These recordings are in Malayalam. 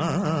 നാടിൻ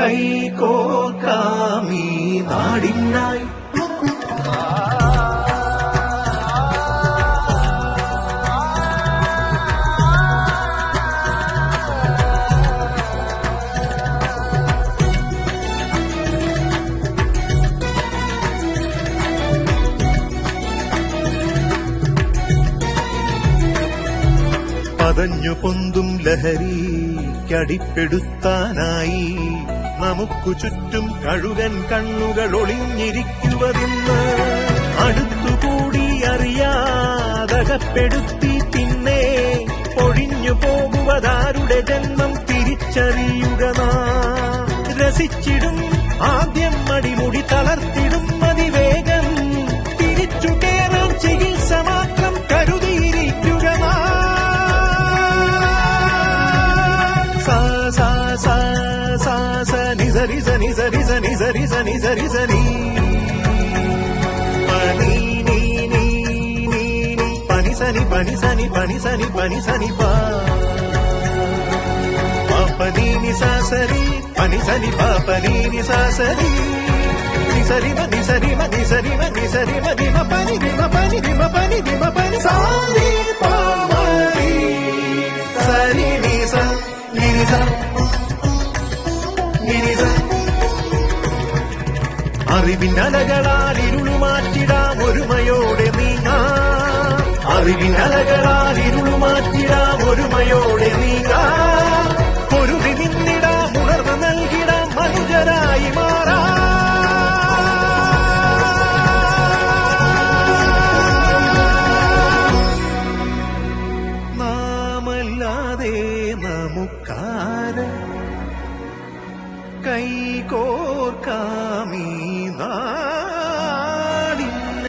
കൈകോർക്കാമീ നാടിനായി പതഞ്ഞു പൊന്തും ലഹരി കടിപ്പെടുത്താനായി. നമുക്കു ചുറ്റും കഴുകൻ കണ്ണുകൾ ഒളിഞ്ഞിരിക്കുവതിന്ന് അടുത്തുകൂടി അറിയാതകപ്പെടുത്തി പിന്നെ ഒഴിഞ്ഞു പോകുവതാരുടെ ജന്മം തിരിച്ചറിയുക നാ. രസിച്ചിടും సా సా స నిజ నిజ నిజ నిజ నిజ నిజ నిజ నిజ నీ. పని నీ నీ నీ నీ పని సని పని సని పని సని పని సని పా పాపనీని సాసరి పని సని పాపనీని సాసరి. నిసరిమ నిసరిమ నిసరిమ నిసరిమ నిమ పని నిమ పని. അറിവിൻ ഇരുളു മാറ്റിടാം ഒരുമയോടെ നീങ്ങാം അറിവിൻ ഇരുളു മാറ്റി கைகோர்காமீதான்